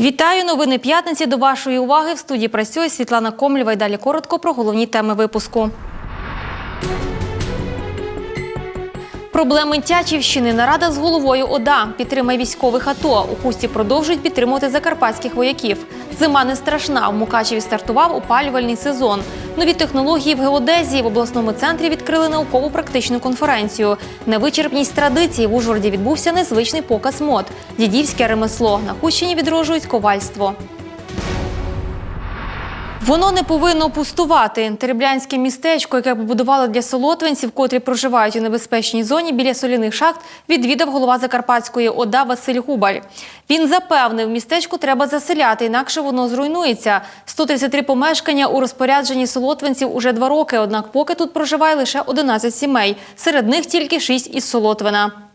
Вітаю! Новини п'ятниці. До вашої уваги в студії працює Світлана Комлєва. І далі коротко про головні теми випуску. Проблеми Тячівщини. Нарада з головою ОДА. Підтримає військових АТО. У Хусті продовжують підтримувати закарпатських вояків. Зима не страшна. В Мукачеві стартував опалювальний сезон. Нові технології в геодезії в обласному центрі відкрили науково-практичну конференцію. Невичерпність традицій в Ужгороді відбувся незвичний показ мод. Дідівське ремесло. На Хущині відроджують ковальство. Воно не повинно пустувати. Тереблянське містечко, яке побудували для солотвинців, котрі проживають у небезпечній зоні біля соляних шахт, відвідав голова Закарпатської ОДА Василь Губаль. Він запевнив, містечко треба заселяти, інакше воно зруйнується. 133 помешкання у розпорядженні солотвинців уже два роки, однак поки тут проживає лише 11 сімей. Серед них тільки 6 із Солотвина.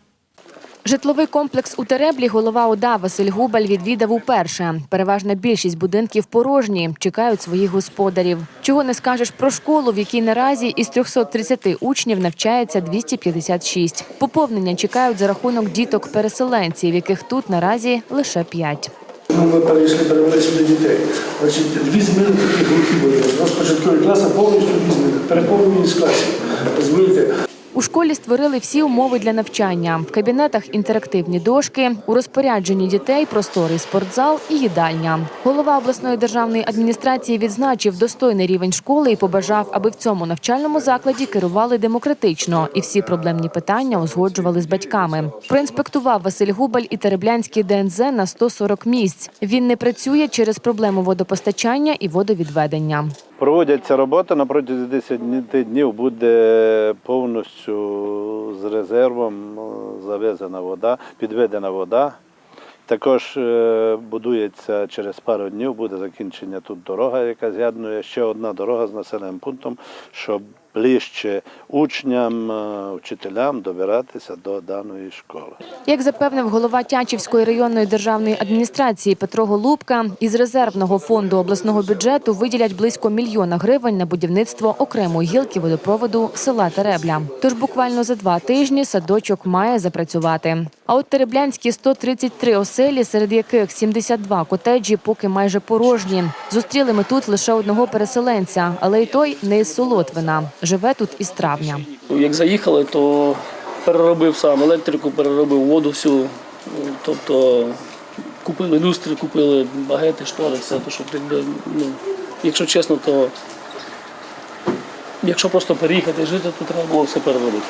Житловий комплекс у Тереблі голова ОДА Василь Губаль відвідав уперше. Переважна більшість будинків порожні, чекають своїх господарів. Чого не скажеш про школу, в якій наразі із 330 учнів навчається 256. Поповнення чекають за рахунок діток-переселенців, яких тут наразі лише п'ять. Ну, Ми перейшли, перевели сюди дітей. Значить, дві зміни такі глухі були. У нас початкові класи повністю дві зміни, переповненість класів. Розумієте? У школі створили всі умови для навчання. В кабінетах інтерактивні дошки, у розпорядженні дітей просторий спортзал і їдальня. Голова обласної державної адміністрації відзначив достойний рівень школи і побажав, аби в цьому навчальному закладі керували демократично і всі проблемні питання узгоджували з батьками. Проінспектував Василь Губаль і Тереблянський ДНЗ на 140 місць. Він не працює через проблему водопостачання і водовідведення. Проводяться роботи на протязі 10 днів буде повністю з резервом е, завезена вода, підведена вода. Також е, будується через пару днів, буде закінчення тут дорога, яка з'єднує ще одна дорога з населеним пунктом, щоб ближче учням, е, вчителям добиратися до даної школи. Як запевнив голова Тячівської районної державної адміністрації Петро Голубка, із резервного фонду обласного бюджету виділять близько мільйона гривень на будівництво окремої гілки водопроводу села Теребля. Тож буквально за два тижні садочок має запрацювати. А от тереблянські 133 оселі, серед яких 72 котеджі, поки майже порожні. Зустріли ми тут лише одного переселенця, але й той не із Солотвина. Живе тут із травня. Як заїхали, то переробив сам електрику, переробив воду всю. Тобто купили люстри, купили багети, штори, все. То, щоб, ну, якщо чесно, то якщо просто переїхати жити, то треба було все переробити.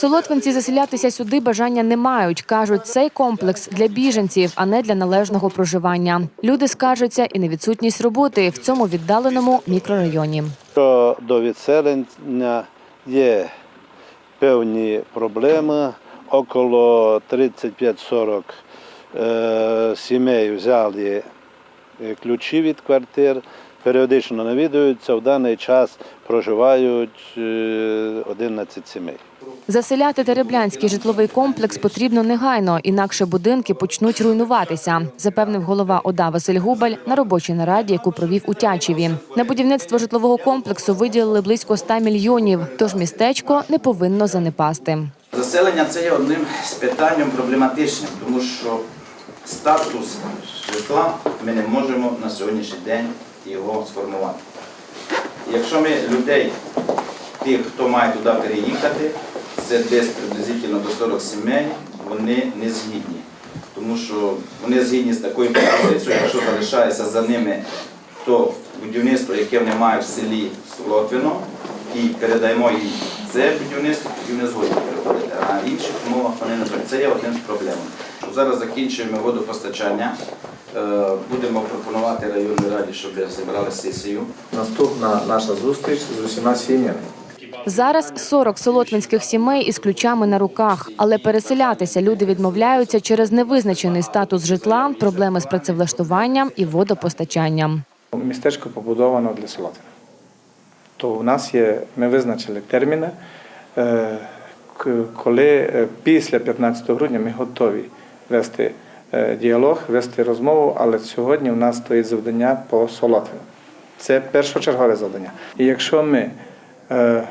Солотвинці заселятися сюди бажання не мають. Кажуть, цей комплекс для біженців, а не для належного проживання. Люди скаржаться і на відсутність роботи в цьому віддаленому мікрорайоні. До відселення є певні проблеми. Около 35-40 е, сімей взяли е, ключі від квартир, періодично навідуються. В даний час проживають е, 11 сімей. Заселяти Тереблянський житловий комплекс потрібно негайно, інакше будинки почнуть руйнуватися, запевнив голова ОДА Василь Губаль на робочій нараді, яку провів у Тячеві. На будівництво житлового комплексу виділили близько 100 мільйонів, тож містечко не повинно занепасти. Заселення це є одним з питанням проблематичним, тому що статус житла ми не можемо на сьогоднішній день його сформувати. Якщо ми людей, тих, хто має туди переїхати, це десь приблизительно до 40 сімей, вони не згідні. Тому що вони згідні з такою пропозицією, якщо залишається за ними то будівництво, яке вони мають в селі Солотвино, і передаємо їм це будівництво, тоді вони згодні переходити. А в інших умовах вони не згодні. Це є одним з проблем. Зараз закінчуємо водопостачання. Е, Будемо пропонувати районній раді, щоб зібрали сесію. Наступна наша зустріч з усіма сім'ями. Зараз 40 солотвинських сімей із ключами на руках, але переселятися люди відмовляються через невизначений статус житла, проблеми з працевлаштуванням і водопостачанням. Містечко побудовано для Солотвина. То у нас є, ми визначили терміни, е, коли е, після 15 грудня ми готові вести е, діалог, вести розмову, але сьогодні у нас стоїть завдання по Солотвину. Це першочергове завдання. І якщо ми в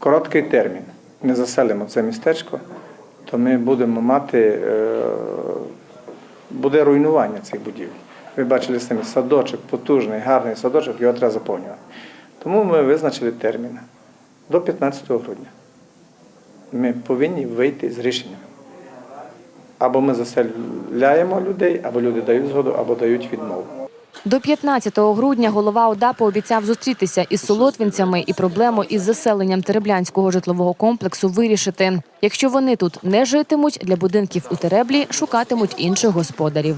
короткий термін не заселимо це містечко, то ми будемо мати, е, буде руйнування цих будівель. Ви бачили самі садочок, потужний, гарний садочок, його треба заповнювати. Тому ми визначили термін до 15 грудня. Ми повинні вийти з рішенням. Або ми заселяємо людей, або люди дають згоду, або дають відмову. До 15 грудня голова ОДА пообіцяв зустрітися із солотвинцями і проблему із заселенням Тереблянського житлового комплексу вирішити. Якщо вони тут не житимуть, для будинків у Тереблі шукатимуть інших господарів.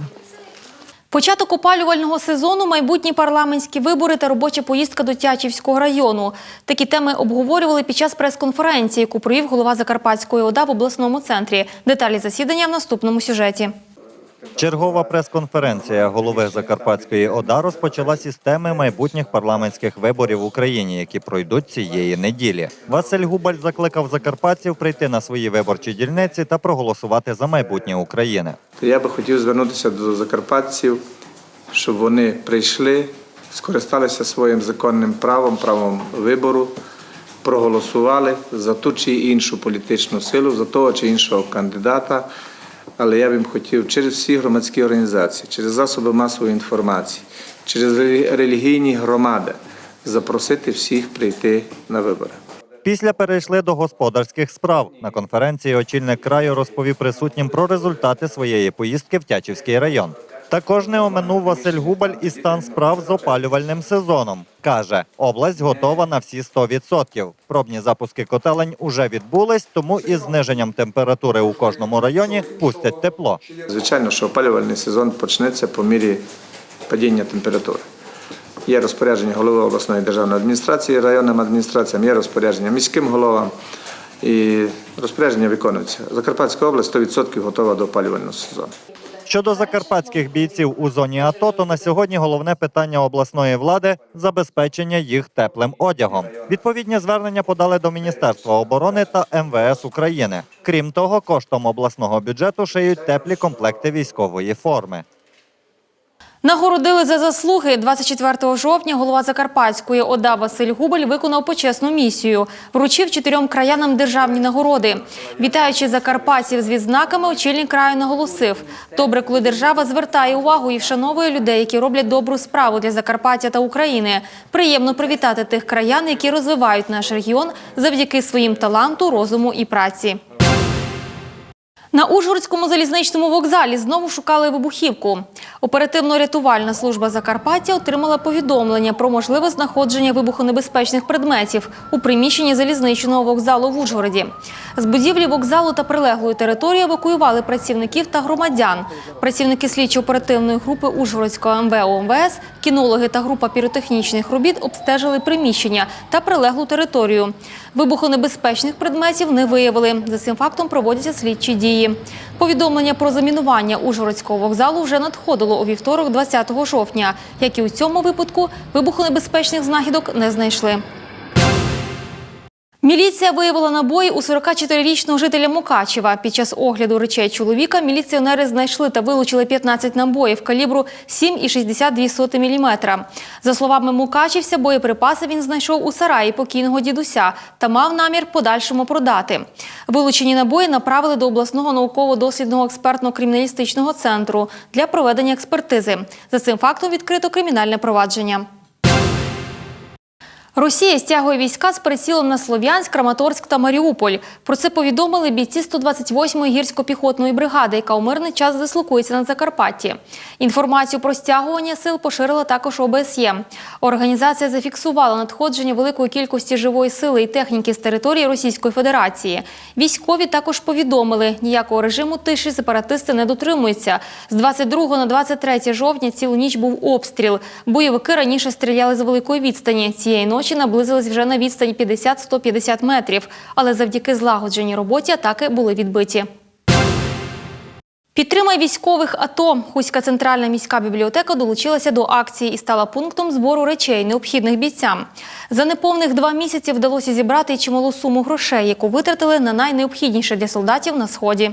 Початок опалювального сезону, майбутні парламентські вибори та робоча поїздка до Тячівського району. Такі теми обговорювали під час прес-конференції, яку провів голова Закарпатської ОДА в обласному центрі. Деталі засідання в наступному сюжеті. Чергова прес-конференція голови Закарпатської ОДА розпочалась із теми майбутніх парламентських виборів в Україні, які пройдуть цієї неділі. Василь Губаль закликав закарпатців прийти на свої виборчі дільниці та проголосувати за майбутнє України. Я би хотів звернутися до закарпатців, щоб вони прийшли, скористалися своїм законним правом, правом вибору, проголосували за ту чи іншу політичну силу, за того чи іншого кандидата. Але я б хотів через всі громадські організації, через засоби масової інформації, через релігійні громади запросити всіх прийти на вибори. Після перейшли до господарських справ. На конференції очільник краю розповів присутнім про результати своєї поїздки в Тячівський район. Також не оминув Василь Губаль і стан справ з опалювальним сезоном. Каже, область готова на всі 100%. Пробні запуски котелень уже відбулись, тому із зниженням температури у кожному районі пустять тепло. Звичайно, що опалювальний сезон почнеться по мірі падіння температури. Є розпорядження голови обласної державної адміністрації, районним адміністраціям, є розпорядження міським головам і розпорядження виконуються. Закарпатська область 100% готова до опалювального сезону. Щодо закарпатських бійців у зоні АТО, то на сьогодні головне питання обласної влади забезпечення їх теплим одягом. Відповідні звернення подали до Міністерства оборони та МВС України. Крім того, коштом обласного бюджету шиють теплі комплекти військової форми. Нагородили за заслуги 24 жовтня. Голова Закарпатської ОДА Василь Губель виконав почесну місію. Вручив чотирьом краянам державні нагороди. Вітаючи закарпатців з відзнаками, очільник краю наголосив: добре, коли держава звертає увагу і вшановує людей, які роблять добру справу для Закарпаття та України. Приємно привітати тих краян, які розвивають наш регіон завдяки своїм таланту, розуму і праці. На Ужгородському залізничному вокзалі знову шукали вибухівку. Оперативно-рятувальна служба Закарпаття отримала повідомлення про можливе знаходження вибухонебезпечних предметів у приміщенні залізничного вокзалу в Ужгороді. З будівлі вокзалу та прилеглої території евакуювали працівників та громадян. Працівники слідчо-оперативної групи Ужгородського МВО МВС, кінологи та група піротехнічних робіт обстежили приміщення та прилеглу територію. Вибухонебезпечних предметів не виявили. За цим фактом проводяться слідчі дії. Повідомлення про замінування Ужгородського вокзалу вже надходило у вівторок, 20 жовтня. Як і у цьому випадку, вибухонебезпечних знахідок не знайшли. Міліція виявила набої у 44-річного жителя Мукачева. Під час огляду речей чоловіка міліціонери знайшли та вилучили 15 набоїв калібру 7,62 мм. За словами мукачівця, боєприпаси він знайшов у сараї покійного дідуся та мав намір подальшому продати. Вилучені набої направили до обласного науково-дослідного експертно-криміналістичного центру для проведення експертизи. За цим фактом відкрито кримінальне провадження. Росія стягує війська з прицілом на Слов'янськ, Краматорськ та Маріуполь. Про це повідомили бійці 128-ї гірсько-піхотної бригади, яка у мирний час дислокується на Закарпатті. Інформацію про стягування сил поширила також ОБСЄ. Організація зафіксувала надходження великої кількості живої сили і техніки з території Російської Федерації. Військові також повідомили, ніякого режиму тиші сепаратисти не дотримуються. З 22 на 23 жовтня цілу ніч був обстріл. Бойовики раніше стріляли з великої відстані. Цієї ночі наблизились вже на відстані 50-150 метрів. Але завдяки злагодженій роботі атаки були відбиті. Підтримай військових АТО. Хуська центральна міська бібліотека долучилася до акції і стала пунктом збору речей, необхідних бійцям. За неповних два місяці вдалося зібрати чималу суму грошей, яку витратили на найнеобхідніше для солдатів на сході.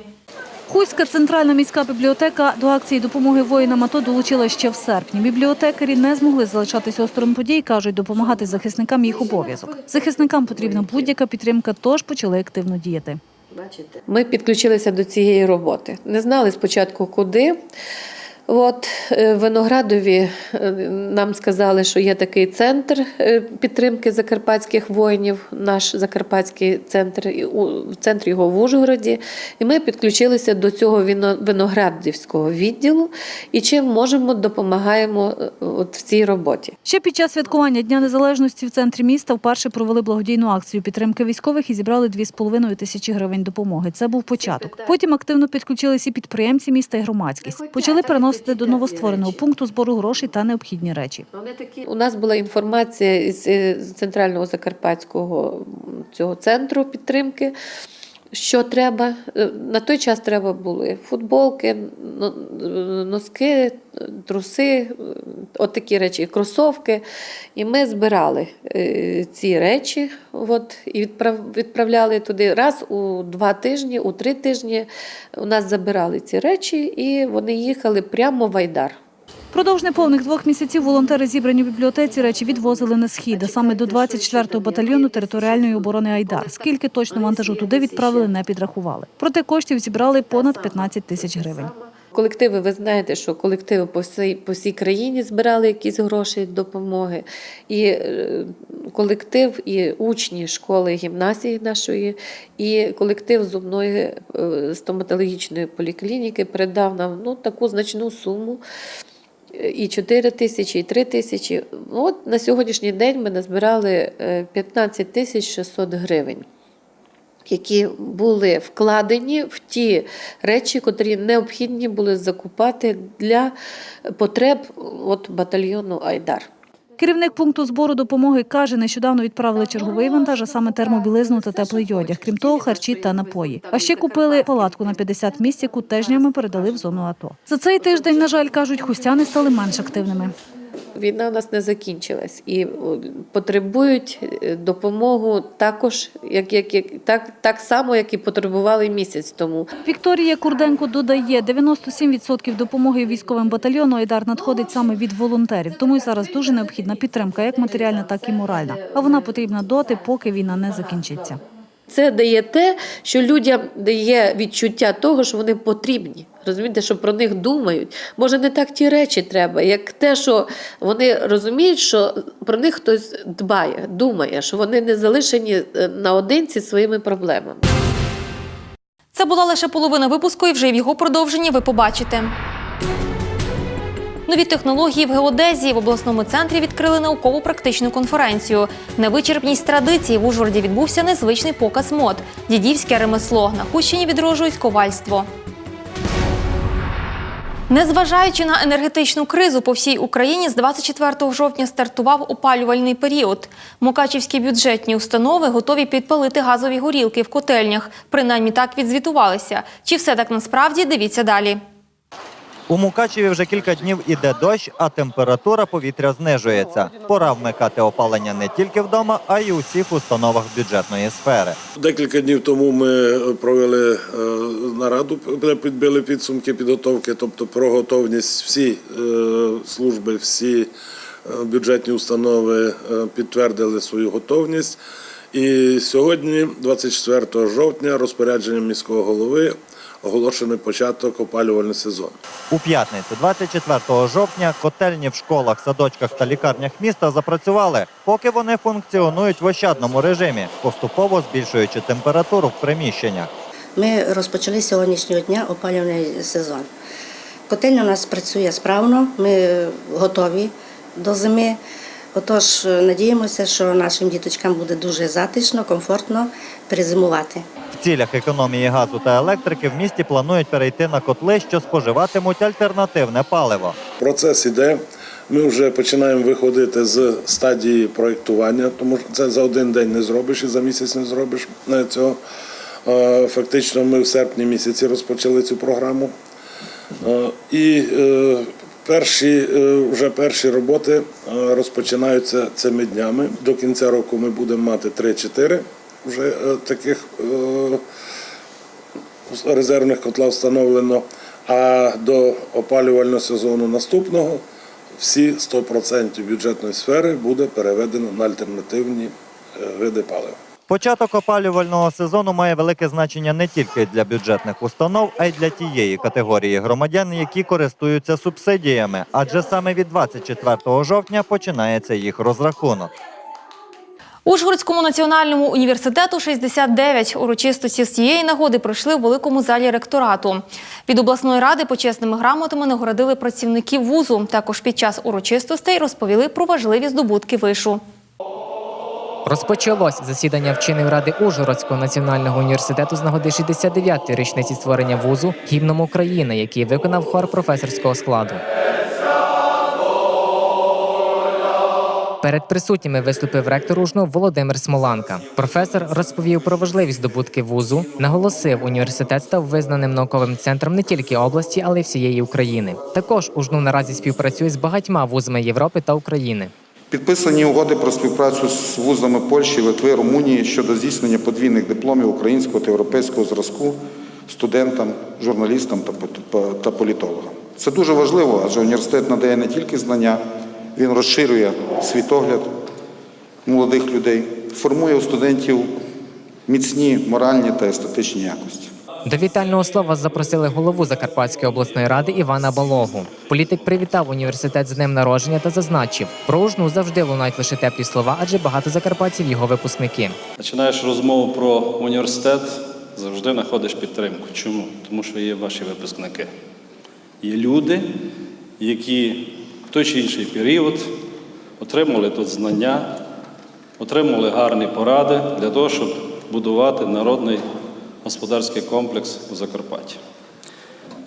Хуська центральна міська бібліотека до акції допомоги воїнам АТО долучила ще в серпні. Бібліотекарі не змогли залишатися осторонь подій, кажуть, допомагати захисникам їх обов'язок. Захисникам потрібна будь-яка підтримка, тож почали активно діяти. Ми підключилися до цієї роботи. Не знали спочатку куди. От е, Виноградові е, нам сказали, що є такий центр е, підтримки закарпатських воїнів, наш закарпатський центр, центр його в Ужгороді. І ми підключилися до цього виноградівського відділу. І чим можемо, допомагаємо от в цій роботі. Ще під час святкування Дня Незалежності в центрі міста вперше провели благодійну акцію підтримки військових і зібрали 2,5 тисячі гривень допомоги. Це був початок. Потім активно підключилися і підприємці міста і громадськість. Почали переносити до новоствореного пункту збору грошей та необхідні речі. У нас була інформація із е, центрального закарпатського цього центру підтримки. Що треба? Е, На той час треба були футболки, носки, е, труси, е, от такі речі, кросовки. І ми збирали ці речі от, і відправляли туди раз у два тижні, у три тижні. У нас забирали ці речі, і вони їхали прямо в Айдар. Продовж неповних двох місяців волонтери зібрані в бібліотеці речі відвозили на схід, а саме до 24-го батальйону територіальної оборони Айдар. Скільки точно вантажу туди відправили, не підрахували. Проте коштів зібрали понад 15 тисяч гривень. Колективи, ви знаєте, що колективи по всій, по всій країні збирали якісь гроші допомоги. І е, колектив, і учні школи гімназії нашої, і колектив зубної е, стоматологічної поліклініки передав нам ну, таку значну суму. І 4 тисячі, і 3 тисячі. От на сьогоднішній день ми назбирали е, 15 тисяч 600 гривень які були вкладені в ті речі, котрі необхідні були закупати для потреб от, батальйону Айдар. Керівник пункту збору допомоги каже, нещодавно відправили черговий вантаж, а саме термобілизну та теплий одяг. Крім того, харчі та напої. А ще купили палатку на 50 місць, яку тижнями передали в зону АТО. За цей тиждень, на жаль, кажуть, хустяни стали менш активними. Війна у нас не закінчилась і потребують е, допомогу також, як, як, як, так, так само, як і потребували місяць тому. Вікторія Курденко додає, 97% допомоги військовим батальйону Айдар надходить саме від волонтерів. Тому й зараз дуже необхідна підтримка, як матеріальна, так і моральна. А вона потрібна доти, поки війна не закінчиться. Це дає те, що людям дає відчуття того, що вони потрібні. Розумієте, що про них думають. Може, не так ті речі треба, як те, що вони розуміють, що про них хтось дбає, думає, що вони не залишені е, наодинці своїми проблемами. Це була лише половина випуску, і вже в його продовженні ви побачите. Нові технології в геодезії в обласному центрі відкрили науково-практичну конференцію. Невичерпність традицій в Ужгороді відбувся незвичний показ мод. Дідівське ремесло. На Кущині відроджують ковальство. Незважаючи на енергетичну кризу по всій Україні, з 24 жовтня стартував опалювальний період. Мукачівські бюджетні установи готові підпалити газові горілки в котельнях. Принаймні так відзвітувалися. Чи все так насправді? Дивіться далі. У Мукачеві вже кілька днів іде дощ, а температура повітря знижується. Пора вмикати опалення не тільки вдома, а й у всіх установах бюджетної сфери. Декілька днів тому ми провели е, нараду, підбили підсумки підготовки, тобто про готовність всі е, служби, всі е, бюджетні установи е, підтвердили свою готовність. І сьогодні, 24 жовтня, розпорядженням міського голови оголошений початок опалювального сезону. У п'ятницю, 24 жовтня, котельні в школах, садочках та лікарнях міста запрацювали, поки вони функціонують в ощадному режимі, поступово збільшуючи температуру в приміщеннях. Ми розпочали сьогоднішнього дня опалювальний сезон. Котельня у нас працює справно, ми готові до зими. Отож, надіємося, що нашим діточкам буде дуже затишно, комфортно перезимувати. В цілях економії газу та електрики в місті планують перейти на котли, що споживатимуть альтернативне паливо. Процес іде. Ми вже починаємо виходити з стадії проєктування, тому що це за один день не зробиш і за місяць не зробиш е, цього. Е, Фактично, ми в серпні місяці розпочали цю програму. Е, І е, перші, е, вже перші роботи е, розпочинаються цими днями. До кінця року ми будемо мати 3-4 вже е, таких резервних котла встановлено. А до опалювального сезону наступного всі 100% бюджетної сфери буде переведено на альтернативні види палива. Початок опалювального сезону має велике значення не тільки для бюджетних установ, а й для тієї категорії громадян, які користуються субсидіями, адже саме від 24 жовтня починається їх розрахунок. Ужгородському національному університету 69 урочистості з цієї нагоди пройшли в великому залі ректорату. Від обласної ради почесними грамотами нагородили працівників вузу. Також під час урочистостей розповіли про важливі здобутки вишу. Розпочалось засідання вченої ради Ужгородського національного університету з нагоди 69-ї річниці створення вузу гімном України, який виконав хор професорського складу. Перед присутніми виступив ректор УЖНУ Володимир Смоланка. Професор розповів про важливі здобутки вузу, наголосив, університет став визнаним науковим центром не тільки області, але й всієї України. Також УЖНУ наразі співпрацює з багатьма вузами Європи та України. Підписані угоди про співпрацю з вузами Польщі, Литви, Румунії щодо здійснення подвійних дипломів українського та європейського зразку студентам, журналістам та політологам. Це дуже важливо, адже університет надає не тільки знання, він розширює світогляд молодих людей, формує у студентів міцні моральні та естетичні якості. До вітального слова запросили голову Закарпатської обласної ради Івана Балогу. Політик привітав університет з днем народження та зазначив, про ужну завжди лунають лише теплі слова, адже багато закарпатців його випускники. Починаєш розмову про університет, завжди знаходиш підтримку. Чому? Тому що є ваші випускники. Є люди, які в той чи інший період отримали тут знання, отримали гарні поради для того, щоб будувати народний господарський комплекс у Закарпатті.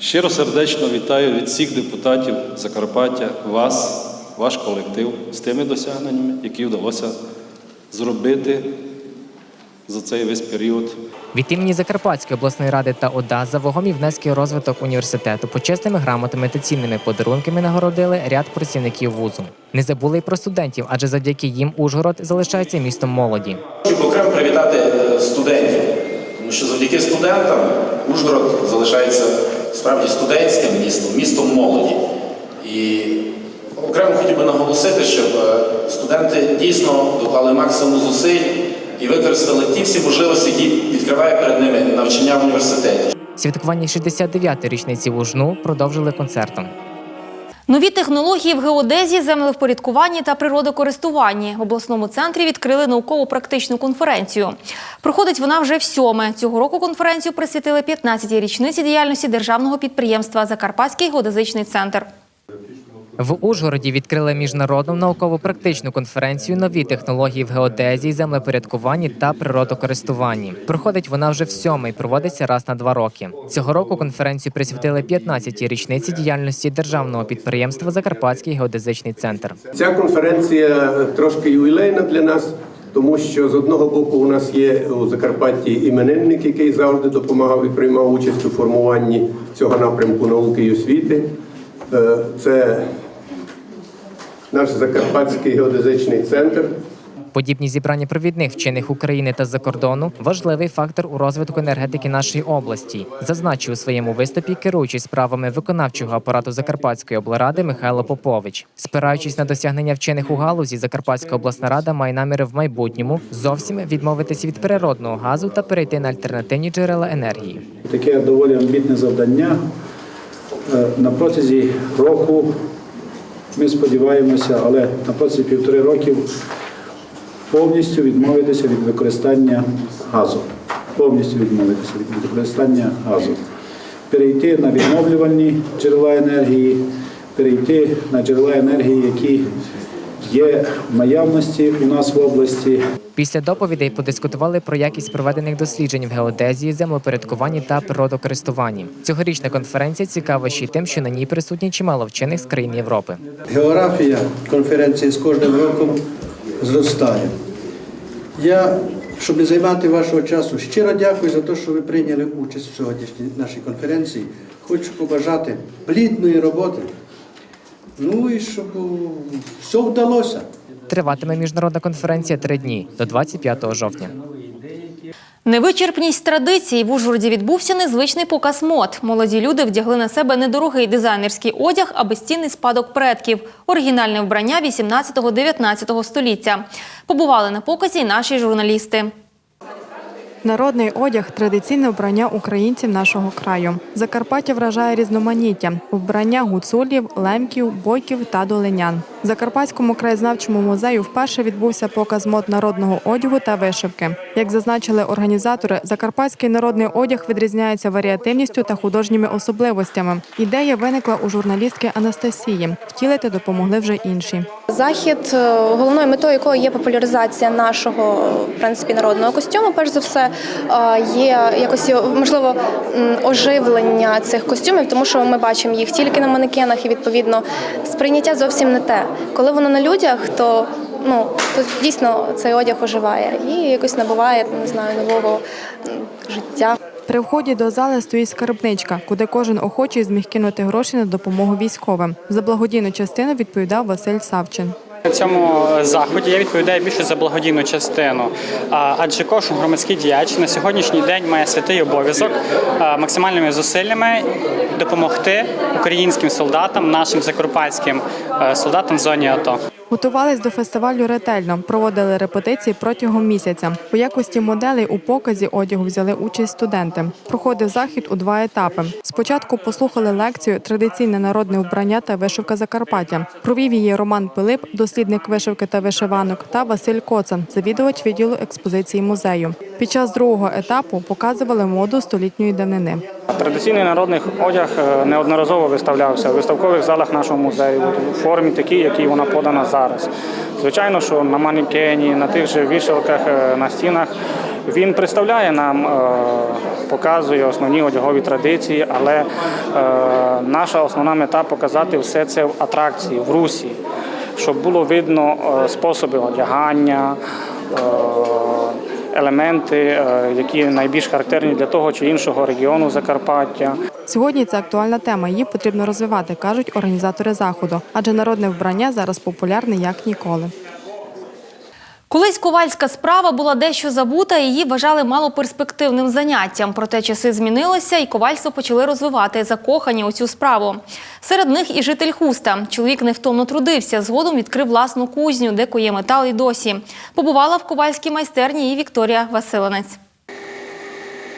Щиро сердечно вітаю від всіх депутатів Закарпаття вас, ваш колектив з тими досягненнями, які вдалося зробити за цей весь період. Від імені Закарпатської обласної ради та ОДА за вагомі внески розвиток університету почесними грамотами та цінними подарунками нагородили ряд працівників вузу. Не забули й про студентів, адже завдяки їм Ужгород залишається містом молоді. Хочу окремо привітати е, студентів, що завдяки студентам Ужгород залишається справді студентським містом, містом молоді. І окремо хотів би наголосити, щоб е, студенти дійсно доклали максимум зусиль і використали ті всі можливості, які відкриває перед ними навчання в університеті. Святкування 69-ї річниці УЖНУ продовжили концертом. Нові технології в геодезії, землевпорядкуванні та природокористуванні в обласному центрі відкрили науково-практичну конференцію. Проходить вона вже в сьоме. Цього року конференцію присвятили 15-й річниці діяльності державного підприємства Закарпатський геодезичний центр. В Ужгороді відкрили міжнародну науково-практичну конференцію Нові технології в геодезії, землепорядкуванні та природокористуванні. Проходить вона вже в сьомий, проводиться раз на два роки. Цього року конференцію присвятили 15-й річниці діяльності державного підприємства Закарпатський геодезичний центр. Ця конференція трошки ювілейна для нас, тому що з одного боку у нас є у Закарпатті іменинник, який завжди допомагав і приймав участь у формуванні цього напрямку науки і освіти. Е, Це наш Закарпатський геодезичний центр. Подібні зібрання провідних вчених України та з-за кордону важливий фактор у розвитку енергетики нашої області, зазначив у своєму виступі керуючий справами виконавчого апарату Закарпатської облради Михайло Попович. Спираючись на досягнення вчених у галузі, Закарпатська обласна рада має наміри в майбутньому зовсім відмовитися від природного газу та перейти на альтернативні джерела енергії. Таке доволі амбітне завдання. Е, На протязі року ми сподіваємося, але на протязі півтори років повністю відмовитися від використання газу. Повністю відмовитися від використання газу. Перейти на відновлювальні джерела енергії, перейти на джерела енергії, які є в наявності у нас в області. Після доповідей подискутували про якість проведених досліджень в геодезії, землепорядкуванні та природокористуванні. Цьогорічна конференція цікава ще й тим, що на ній присутні чимало вчених з країн Європи. Географія конференції з кожним роком зростає. Я, щоб не займати вашого часу, щиро дякую за те, що ви прийняли участь в сьогоднішній нашій конференції. Хочу побажати плідної роботи. Ну і щоб все вдалося. Триватиме міжнародна конференція три дні до 25 жовтня. Невичерпність традицій в Ужгороді відбувся незвичний показ мод. Молоді люди вдягли на себе недорогий дизайнерський одяг, а безцінний спадок предків – оригінальне вбрання 18-19 століття. Побували на показі й наші журналісти. Народний одяг традиційне вбрання українців нашого краю. Закарпаття вражає різноманіття вбрання гуцулів, лемків, бойків та долинян. В Закарпатському краєзнавчому музею вперше відбувся показ мод народного одягу та вишивки. Як зазначили організатори, закарпатський народний одяг відрізняється варіативністю та художніми особливостями. Ідея виникла у журналістки Анастасії. Втілити допомогли вже інші. Захід, е, головною метою якого є популяризація нашого в принципі народного костюму. Перш за все, є якось можливо оживлення цих костюмів, тому що ми бачимо їх тільки на манекенах, і відповідно сприйняття зовсім не те. Коли воно на людях, то ну то дійсно цей одяг оживає і якось набуває не знаю нового життя. При вході до зали стоїть скарбничка, куди кожен охочий зміг кинути гроші на допомогу військовим. За благодійну частину відповідав Василь Савчин. На цьому заході я відповідаю більше за благодійну частину, адже кожен громадський діяч на сьогоднішній день має святий обов'язок максимальними зусиллями допомогти українським солдатам, нашим закарпатським е, солдатам в зоні АТО. Готувались до фестивалю ретельно, проводили репетиції протягом місяця. У якості моделей у показі одягу взяли участь студенти. Проходив захід у два етапи. Спочатку послухали лекцію Традиційне народне вбрання та вишивка Закарпаття. Провів її Роман Пилип, дослідник вишивки та вишиванок, та Василь Коцан, завідувач відділу експозиції музею. Під час другого етапу показували моду столітньої давнини. Традиційний народний одяг е, неодноразово виставлявся в виставкових залах нашого музею у формі такій, якій вона подана зараз. Звичайно, що на манекені, на тих же вішалках, е, на стінах він представляє нам, е, показує основні одягові традиції, але наша основна мета показати все це в атракції, в русі, щоб було видно способи одягання. Елементи, е, які найбільш характерні для того чи іншого регіону Закарпаття. Сьогодні це актуальна тема. Її потрібно розвивати, кажуть організатори заходу, адже народне вбрання зараз популярне як ніколи. Колись ковальська справа була дещо забута, її вважали малоперспективним заняттям. Проте часи змінилися, і ковальство почали розвивати закохані у цю справу. Серед них і житель Хуста. Чоловік невтомно трудився. Згодом відкрив власну кузню, де кує метал і досі. Побувала в ковальській майстерні і Вікторія Василенець.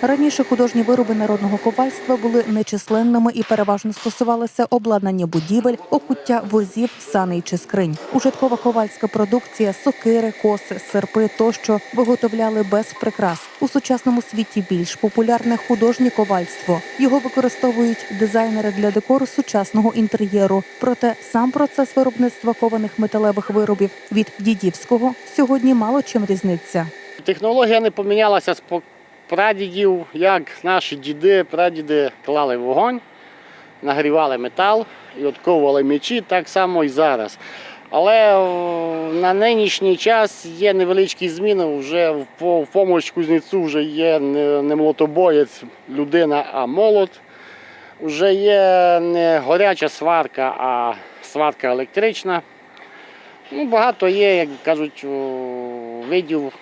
Раніше художні вироби народного ковальства були нечисленними і переважно стосувалися обладнання будівель, окуття возів, саней чи скринь. Ужиткова ковальська продукція, сокири, коси, серпи тощо виготовляли без прикрас. У сучасному світі більш популярне художнє ковальство. Його використовують дизайнери для декору сучасного інтер'єру. Проте сам процес виробництва кованих металевих виробів від дідівського сьогодні мало чим різниться. Технологія не помінялася прадідів, як наші діди, прадіди клали вогонь, нагрівали метал і отковували мечі, так само і зараз. Але на нинішній час є невеличкі зміни. Вже в по- в помощь кузнецю вже є не молотобоєць людина, а молот. Вже є не горяча сварка, а сварка електрична. Ну, багато є, як кажуть, видів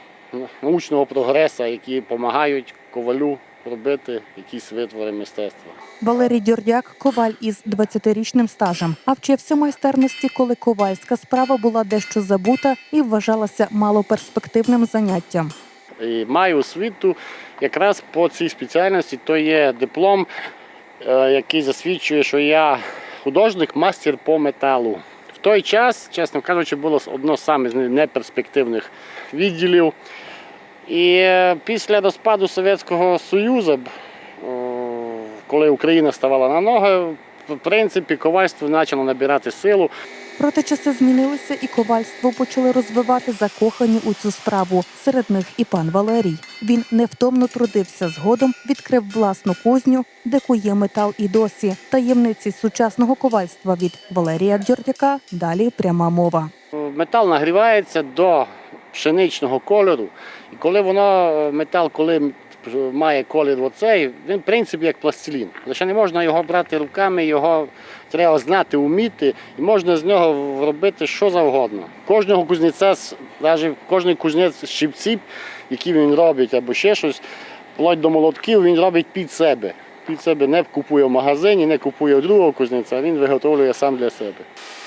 научного прогресу, які допомагають ковалю робити якісь витвори мистецтва. Валерій Дьордяк коваль із 20-річним стажем, а вчився майстерності, коли ковальська справа була дещо забута і вважалася малоперспективним заняттям. І маю освіту якраз по цій спеціальності, то є диплом, е, який засвідчує, що я художник, мастер по металу. В той час, чесно кажучи, було одно з самих неперспективних відділів. І е, після розпаду Совєтського Союзу, коли Україна ставала на ноги, в принципі, ковальство почало набирати силу. Проте часи змінилися, і ковальство почали розвивати закохані у цю справу. Серед них і пан Валерій. Він невтомно трудився згодом, відкрив власну кузню, де кує метал і досі. Таємниці сучасного ковальства від Валерія Дьордяка. Далі пряма мова. Метал нагрівається до пшеничного кольору. І коли воно, метал, коли має колір оцей, він в принципі як пластилін. Лише не можна його брати руками, його треба знати, вміти, і можна з нього робити що завгодно. Кожного кузнеця, навіть кожен кузнець щипці, які він робить, або ще щось, вплоть до молотків, він робить під себе. під себе, не купує в магазині, не купує у другого кузнеця, він виготовлює сам для себе.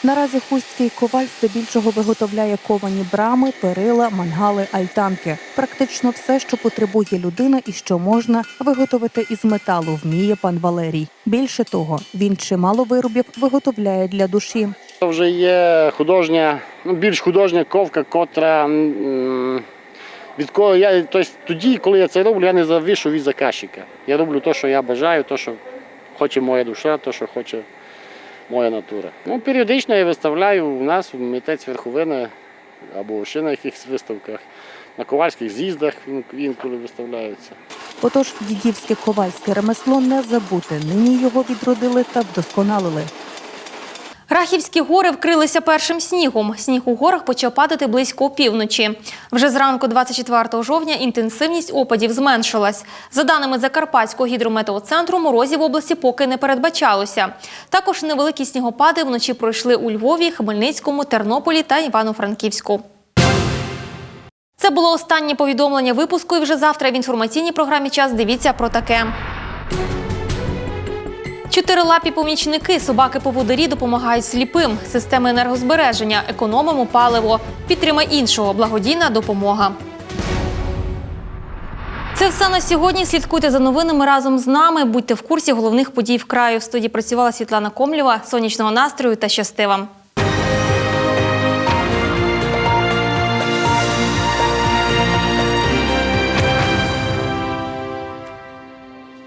Наразі хустський коваль здебільшого виготовляє ковані брами, перила, мангали, альтанки. Практично все, що потребує людина і що можна виготовити із металу, вміє пан Валерій. Більше того, він чимало виробів виготовляє для душі. Це вже є художня, ну, більш художня ковка, котра від кого я тобто, тоді, коли я це роблю, я не завишу від заказчика. Я роблю те, що я бажаю, те, що хоче моя душа, те, що хоче моя натура. Ну, періодично я виставляю у нас в митець верховини або ще на якихось виставках, на ковальських з'їздах інколи виставляються. Отож, дідівське ковальське ремесло не забути. Нині його відродили та вдосконалили. Рахівські гори вкрилися першим снігом. Сніг у горах почав падати близько опівночі. Вже зранку 24 жовтня інтенсивність опадів зменшилась. За даними Закарпатського гідрометеоцентру, морозів в області поки не передбачалося. Також невеликі снігопади вночі пройшли у Львові, Хмельницькому, Тернополі та Івано-Франківську. Це було останнє повідомлення випуску. І вже завтра в інформаційній програмі час дивіться про таке. Чотирилапі помічники, собаки-поводирі допомагають сліпим. Системи енергозбереження, економимо паливо. Підтримай іншого. Благодійна допомога. Це все на сьогодні. Слідкуйте за новинами разом з нами. Будьте в курсі головних подій в краю. В студії працювала Світлана Комлєва. Сонячного настрою та щасти вам.